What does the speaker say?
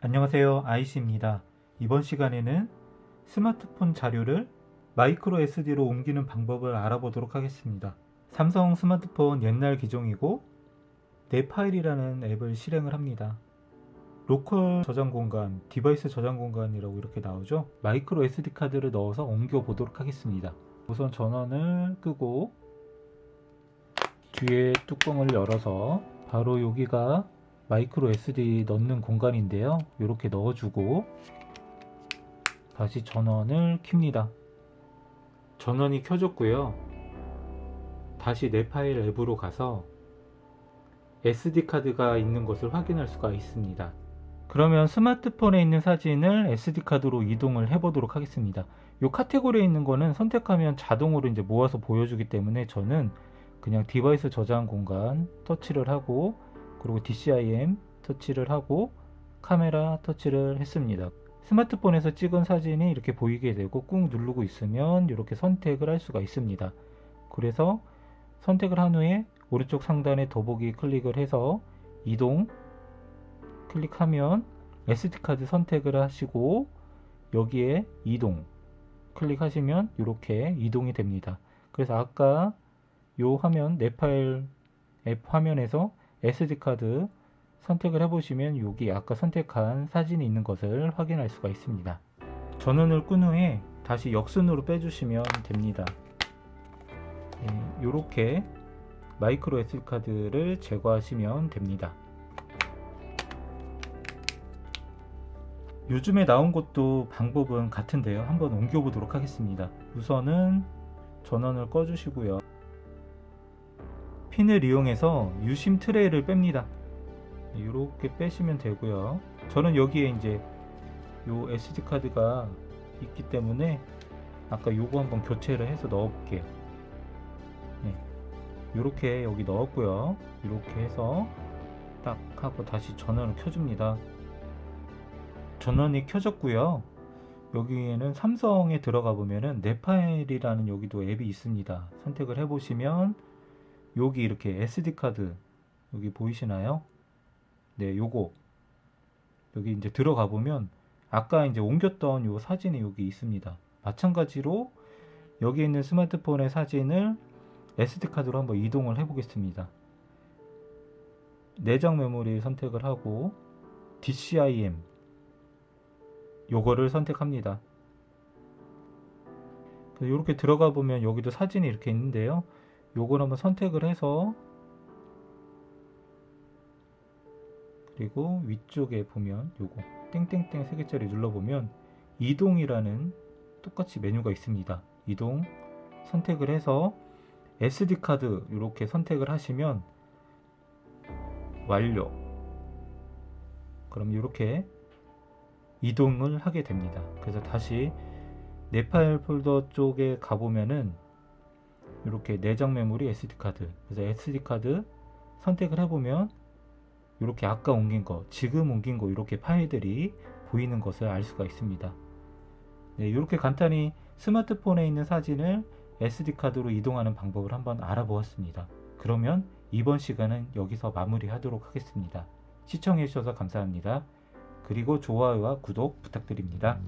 안녕하세요. 아이씨입니다. 이번 시간에는 스마트폰 자료를 마이크로 SD로 옮기는 방법을 알아보도록 하겠습니다. 삼성 스마트폰 옛날 기종이고 네파일이라는 앱을 실행을 합니다. 로컬 저장 공간, 디바이스 저장 공간이라고 이렇게 나오죠. 마이크로 SD 카드를 넣어서 옮겨 보도록 하겠습니다. 우선 전원을 끄고 뒤에 뚜껑을 열어서 바로 여기가 마이크로 SD 넣는 공간인데요. 이렇게 넣어주고 다시 전원을 켭니다. 전원이 켜졌고요. 다시 내 파일 앱으로 가서 SD 카드가 있는 것을 확인할 수가 있습니다. 그러면 스마트폰에 있는 사진을 SD 카드로 이동을 해보도록 하겠습니다. 이 카테고리에 있는 거는 선택하면 자동으로 이제 모아서 보여주기 때문에 저는 그냥 디바이스 저장 공간 터치를 하고 그리고 DCIM 터치를 하고 카메라 터치를 했습니다. 스마트폰에서 찍은 사진이 이렇게 보이게 되고 꾹 누르고 있으면 이렇게 선택을 할 수가 있습니다. 그래서 선택을 한 후에 오른쪽 상단에 더보기 클릭을 해서 이동 클릭하면 SD카드 선택을 하시고 여기에 이동 클릭하시면 이렇게 이동이 됩니다. 그래서 아까 요 화면 내 파일 앱 화면에서 SD카드 선택을 해보시면 여기 아까 선택한 사진이 있는 것을 확인할 수가 있습니다. 전원을 끈 후에 다시 역순으로 빼주시면 됩니다. 이렇게 마이크로 SD카드를 제거하시면 됩니다. 요즘에 나온 것도 방법은 같은데요. 한번 옮겨보도록 하겠습니다. 우선은 전원을 꺼주시고요. 핀을 이용해서 유심 트레이를 뺍니다. 이렇게 빼시면 되고요. 저는 여기에 이제 요 SD 카드가 있기 때문에 아까 요거 한번 교체를 해서 넣어 볼게요. 네. 이렇게 여기 넣었고요. 이렇게 해서 딱 하고 다시 전원을 켜줍니다. 전원이 켜졌고요. 여기에는 삼성에 들어가 보면은 네파일이라는 여기도 앱이 있습니다. 선택을 해보시면 여기 이렇게 SD 카드 여기 보이시나요? 네, 요거 여기 이제 들어가 보면 아까 이제 옮겼던 요 사진이 여기 있습니다. 마찬가지로 여기 있는 스마트폰의 사진을 SD 카드로 한번 이동을 해 보겠습니다. 내장 메모리 선택을 하고 DCIM 요거를 선택합니다. 이렇게 들어가 보면 여기도 사진이 이렇게 있는데요. 요걸 한번 선택을 해서 그리고 위쪽에 보면 요거 땡땡땡 세 개짜리 눌러보면 이동이라는 똑같이 메뉴가 있습니다. 이동 선택을 해서 SD 카드 이렇게 선택을 하시면 완료. 그럼 이렇게 이동을 하게 됩니다. 그래서 다시 내 파일 폴더 쪽에 가보면은 이렇게 내장 메모리 SD 카드. 그래서 SD 카드 선택을 해보면 이렇게 아까 옮긴 거 지금 옮긴 거 이렇게 파일들이 보이는 것을 알 수가 있습니다. 네, 이렇게 간단히 스마트폰에 있는 사진을 SD 카드로 이동하는 방법을 한번 알아보았습니다. 그러면 이번 시간은 여기서 마무리 하도록 하겠습니다. 시청해 주셔서 감사합니다. 그리고 좋아요와 구독 부탁드립니다